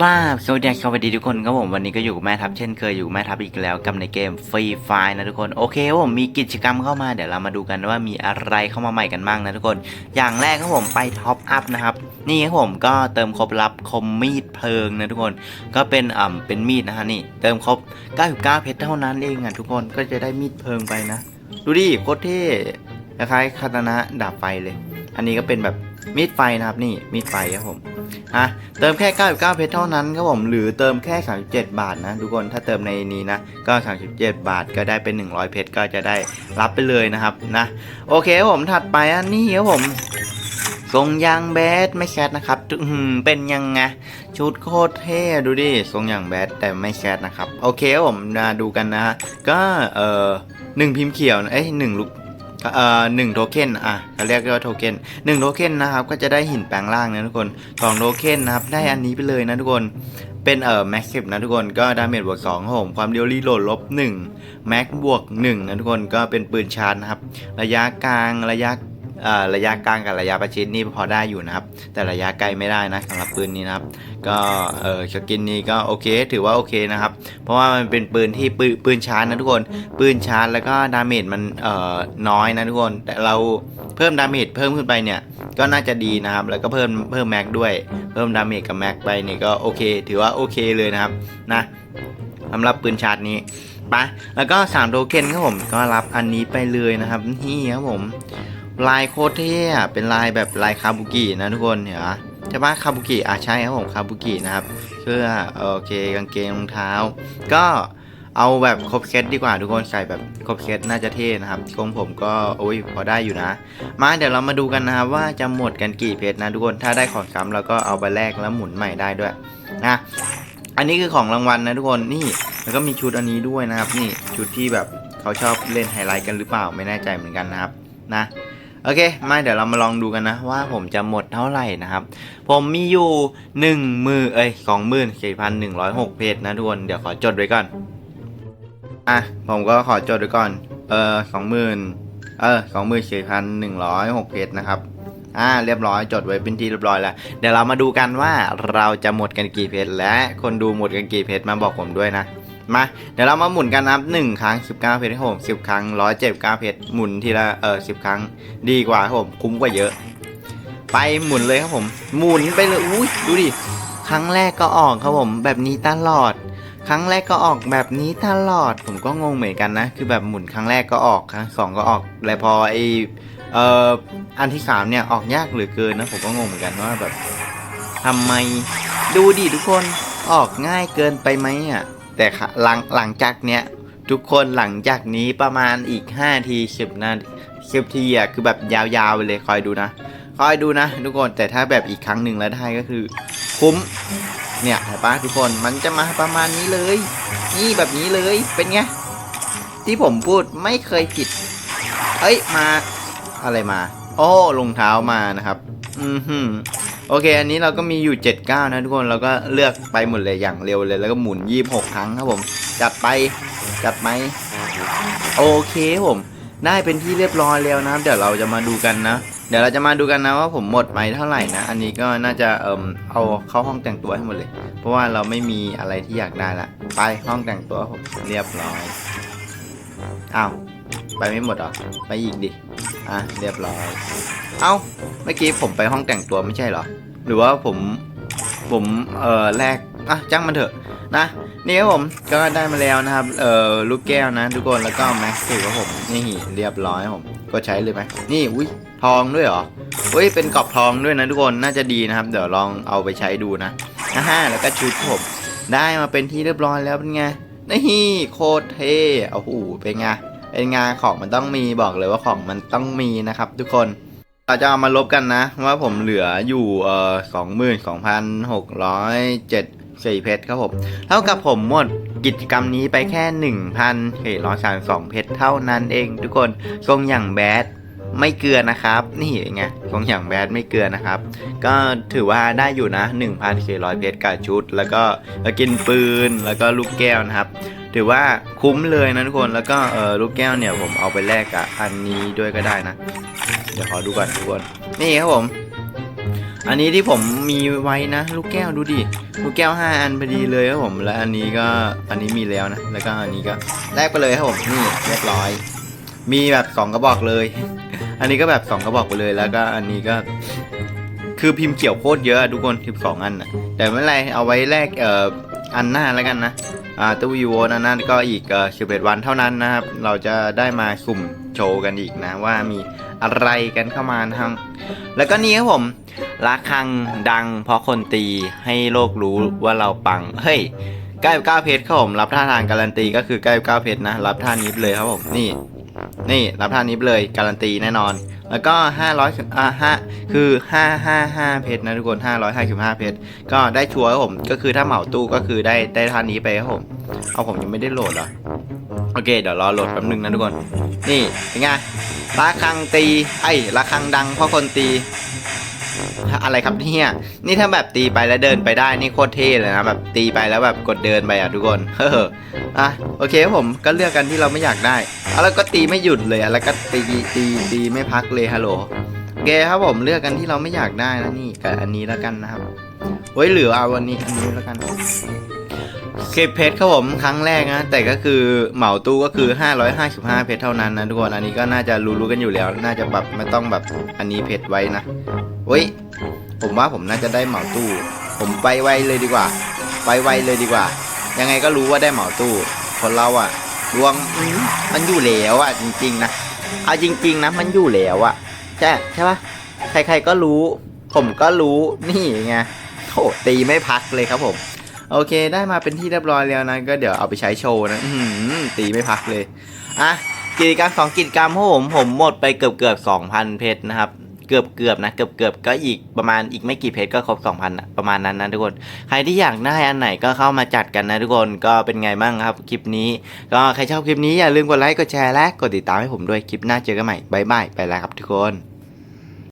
ราบสวัสดีสวัสดีทุกคนครับผมวันนี้ก็อยู่กับแม่ทัพเช่นเคยอยู่แม่ทัพอีกแล้วกับในเกมฟรีไฟนะทุกคนโอเคครับผมมีกิจกรรมเข้ามาเดี๋ยวเรามาดูกันว่ามีอะไรเข้ามาใหม่กันบ้างนะทุกคน อย่างแรกครับผมไปท็อปอัพนะครับนี่ครับผมก็เติมครบรับคมมีดเพลิงนะทุกคน ก็เป็นอ่าเป็นมีดนะฮะนี่เติมครบ 99 เพชรเท่านั้นเองอะทุกคนก็จะได้มีดเพลิงไปนะ ดูดิโคตรเท่คล้ายคาตานะดาบไฟเลย อันนี้ก็เป็นแบบมีดไฟนะครับนี่มีดไฟครับผม อะเติมแค่ 99 เพชรเท่านั้นครับผมหรือเติมแค่ 37 บาทนะทุกคนถ้าเติมในนี้นะก็ 37 บาทก็ได้เป็น 100 เพชรก็จะได้รับไปเลยนะครับนะโอเคครับผมถัดไปอันนี้ครับผมทรงยางแบดไม่แคทนะครับเป็นยังไงชุดโคตรเท่ดูดิทรงยางแบดแต่ไม่แคทนะครับโอเคครับผมมาดูกันนะฮะก็เอ่อหนึ่งพิมพ์เขียวนะเอ้ยหนึ่งลูก เอ่อหนึ่งโทเค็นอะเขาเรียกว่าโทเค็นหนึ่งโทเค็นนะครับก็จะได้หินแปลงร่างนะทุกคนสองโทเค็นนะครับได้อันนี้ไปเลยนะทุกคนเป็นเอ่อแม็กซ์นะทุกคนก็ดาเมจบวกสองผมความเร็วรีโหลดลบหนึ่งแม็กบวกหนึ่งนะทุกคนก็เป็นปืนชาร์จนะครับ ระยะกลางระยะ ระยะกลางกับระยะประชิดนี่พอได้อยู่นะครับ แต่ระยะไกลไม่ได้นะสำหรับปืนนี้นะครับ ก็เออสกินนี้ก็โอเค ถือว่าโอเคนะครับ เพราะว่ามันเป็นปืนที่ปืนปืนชาร์จนะทุกคน ปืนชาร์จแล้วก็ดาเมจมันเอ่อน้อยนะทุกคน แต่เราเพิ่มดาเมจเพิ่มขึ้นไปเนี่ยก็น่าจะดีนะครับ แล้วก็เพิ่มเพิ่มแม็กด้วย เพิ่มดาเมจกับแม็กไปเนี่ยก็โอเค ถือว่าโอเคเลยนะครับนะสำหรับปืนชาร์จนี้ไปะแล้วก็3โทเค็นครับผมก็รับอันนี้ไปเลยนะครับนี่ครับผม ลายโคตรเท่เป็นลายแบบลายคาบุกินะทุกคนเห็นปะใช่ปะคาบุกิอะใช่ครับผมคาบุกินะครับเสื้อโอเคกางเกงรองเท้า ก็เอาแบบครบเซตดีกว่าทุกคนใส่แบบครบเซตน่าจะเท่นะครับทรงผมก็โอ้ยพอได้อยู่นะ มาเดี๋ยวเรามาดูกันนะครับว่าจะหมดกันกี่เพชรนะทุกคนถ้าได้ของซ้ำเราก็เอาไปแลกแล้วหมุนใหม่ได้ด้วยนะอันนี้คือของรางวัลนะทุกคนนี่แล้วก็มีชุดอันนี้ด้วยนะครับ นี่ชุดที่แบบเขาชอบเล่นไฮไลท์กันหรือเปล่าไม่แน่ใจเหมือนกันนะครับ นะ โอเค มาเดี๋ยวเรามาลองดูกันนะ ว่าผมจะหมดเท่าไหร่นะครับ ผมมีอยู่หนึ่งมือเอ้ยสองหมื่นสี่พันหนึ่งร้อยหกเพจนะทุกคน เดี๋ยวขอจดไว้ก่อน อะ ผมก็ขอจดไว้ก่อน เออสองหมื่นเออสองหมื่นสี่พันหนึ่งร้อยหกเพจนะครับ อ่า เรียบร้อย จดไว้เป็นที่เรียบร้อยแล้ว เดี๋ยวเรามาดูกันว่าเราจะหมดกันกี่เพจและคนดูหมดกันกี่เพจมาบอกผมด้วยนะ มาเดี๋ยวเรามาหมุนกันนะครับหนึ่งครั้งสิบเก้าเพชรครับผมสิบครั้งร้อยเจ็ดเก้าเพชรหมุนทีละเออสิบครั้งดีกว่าครับผมคุ้มกว่าเยอะ ไปหมุนเลยครับผม หมุนไปเลยอุ้ยดูดิครั้งแรกก็ออกครับผม แบบนี้ตลอด ครั้งแรกก็ออกแบบนี้ตลอด ผมก็งงเหมือนกันนะ คือแบบหมุนครั้งแรกก็ออกครั้งสองก็ออกแล้วพอไอเอ่ออันที่สามเนี่ยออกยากเหลือเกินนะผมก็งงเหมือนกันว่าแบบทำไมดูดิทุกคนออกง่ายเกินไปไหมอะ แต่ค่ะหลังหลังจากเนี้ยทุกคนหลังจากนี้ประมาณอีก 5 ที10นาที10ทีอะคือแบบยาวๆไปเลยคอยดูนะ คอยดูนะ ทุกคนแต่ถ้าแบบอีกครั้งหนึ่งแล้วได้ก็คือ คุ้มเนี่ยเห็นปะทุกคนมันจะมาประมาณนี้เลย นี่แบบนี้เลยเป็นไงที่ผมพูดไม่เคยผิด เอ้ยมา อะไรมา โอ้รองเท้ามานะครับ อือหือ โอเค อันนี้เราก็มีอยู่ 79 นะทุกคนเราก็เลือกไปหมดเลยอย่างเร็วเลย แล้วก็หมุน 26 ครั้งครับผม จัดไปจัดไหมโอเคผมได้เป็นที่เรียบร้อยแล้วนะครับเดี๋ยวเราจะมาดูกันนะ เดี๋ยวเราจะมาดูกันนะว่าผมหมดไปเท่าไหร่นะ อันนี้ก็น่าจะเอ่มเอาเข้าห้องแต่งตัวให้หมดเลย เพราะว่าเราไม่มีอะไรที่อยากได้ละไปห้องแต่งตัวผมเรียบร้อยอ้าวไปไม่หมดหรอไปอีกดิอะเรียบร้อย เอ้าเมื่อกี้ผมไปห้องแต่งตัวไม่ใช่เหรอ หรือว่าผมผมเอ่อแลกอะจ้างมันเถอะนะนี่ครับผมก็ได้มาแล้วนะครับเอ่อลูกแก้วนะทุกคนแล้วก็แม็กซ์สิครับผมนี่เรียบร้อยผมก็ใช้เลยไหมนี่อุ้ยทองด้วยเหรออุ้ยเป็นกรอบทองด้วยนะทุกคนน่าจะดีนะครับ เดี๋ยวลองเอาไปใช้ดูนะฮ่าแล้วก็ชุดผมได้มาเป็นที่เรียบร้อยแล้วเป็นไงนี่โคตรเท่โอ้โหเป็นไงเป็นไงของมันต้องมีบอกเลยว่าของมันต้องมีนะครับ ทุกคน เราจะเอามาลบกันนะ ว่าผมเหลืออยู่เอ่อสองหมื่นสองพันหกร้อยเจ็ดสี่เพชรครับผม เท่ากับผมหมดกิจกรรมนี้ไปแค่หนึ่งพันเร้อยสามสองเพชรเท่านั้นเองทุกคนทรงอย่างแบดไม่เกลือนะครับ นี่ไงทรงอย่างแบดไม่เกลือนะครับ ก็ถือว่าได้อยู่นะ1,400เพชรกับชุด แล้วก็กินปืนแล้วก็ลูกแก้วนะครับ ถือว่าคุ้มเลยนะทุกคนแล้วก็เออลูกแก้วเนี่ยผมเอาไปแลกกับอันนี้ด้วยก็ได้นะ เดี๋ยวขอดูก่อนทุกคนนี่ครับผม อันนี้ที่ผมมีไว้นะ ลูกแก้วดูดิลูกแก้ว 5 อันพอดีเลยครับผมและอันนี้ก็อันนี้มีแล้วนะแล้วก็อันนี้ก็แลกไปเลยครับผมนี่เรียบร้อย มีแบบสองกระบอกเลย อันนี้ก็แบบสองกระบอกไปเลยแล้วก็อันนี้ก็คือพิมพ์เขียวโคตรเยอะทุกคนสิบสองอันนะแต่ไม่เป็นไรเอาไว้แลกเอ่ออันหน้าแล้วกันนะอ่าตู้วีโวนั้นนะก็อีกเอ่อสิบเอ็ดวันเท่านั้นนะครับ เราจะได้มาสุ่ม โชว์กันอีกนะว่ามีอะไรกันเข้ามานะครับ แล้วก็นี่ครับผมระฆังดังเพราะคนตีให้โลกรู้ว่าเราปัง เฮ้ย99เก้าเพชรครับผมรับท่าทางการันตีก็คือ99เก้าเพชรนะรับท่านี้เลยครับผมนี่ นี่รับท่านี้เลยการันตีแน่นอน แล้วก็500อ่าห้าคือ555เพชรนะทุกคน555เพชรก็ได้ชัวร์ครับผมก็คือถ้าเหมาตู้ก็คือได้ได้ท่านี้ไปครับผมเอาผมยังไม่ได้โหลดเหรอ โอเค เดี๋ยวรอโหลดแป๊บนึงนะทุกคน นี่ เป็นไงระฆังตี ไอ้ระฆังดังเพราะคนตี อะไรครับเนี่ยนี่ถ้าแบบตีไปแล้วเดินไปได้ นี่โคตรเท่เลยนะ แบบตีไปแล้วแบบกดเดินไปอะทุกคน เฮ้ออะ โอเคครับผมก็เลือกกันที่เราไม่อยากได้อะแล้วก็ตีไม่หยุดเลยอะแล้วก็ตีตีตีไม่พักเลยฮัลโหลโอเคครับผมเลือกกันที่เราไม่อยากได้นะนี่กับอันนี้แล้วกันนะครับไว้ยเหลือเอาวันนี้อันนี้แล้วกัน เคเพชรครับผมครั้งแรกนะ แต่ก็คือเหมาตู้ก็คือ 555 เพชรเท่านั้นนะทุกคน อันนี้ก็น่าจะรู้ๆกันอยู่แล้ว น่าจะแบบไม่ต้องแบบอันนี้เพชรไว้นะเว้ยผมว่าผมน่าจะได้เหมาตู้ ผมไปไวเลยดีกว่า ไปไวเลยดีกว่า ยังไงก็รู้ว่าได้เหมาตู้ คนเราอะดวงมันอยู่แล้วอะจริงๆนะเอาจริง ๆนะมันอยู่แล้วอะใช่ใช่ปะใครๆก็รู้ ผมก็รู้นี่ไงโถตีไม่พักเลยครับผม โอเค ได้มาเป็นที่เรียบร้อยแล้วนะ ก็เดี๋ยวเอาไปใช้โชว์นะตีไม่พักเลย อะ กิจกรรมสองกิจกรรมของผมผมหมดไปเกือบเกือบสองพันเพชรนะครับเกือบเกือบนะเกือบเกือบก็อีกประมาณอีกไม่กี่เพจก็ครบ 2,000นะประมาณนั้นนะทุกคน ใครที่อยากได้อันไหนก็เข้ามาจัดกันนะทุกคนก็เป็นไงบ้างครับคลิปนี้ ก็ใครชอบคลิปนี้อย่าลืมกดไลค์กดแชร์และกดติดตามให้ผมด้วยคลิปหน้าเจอกันใหม่บายบายไปแล้วครับทุกคน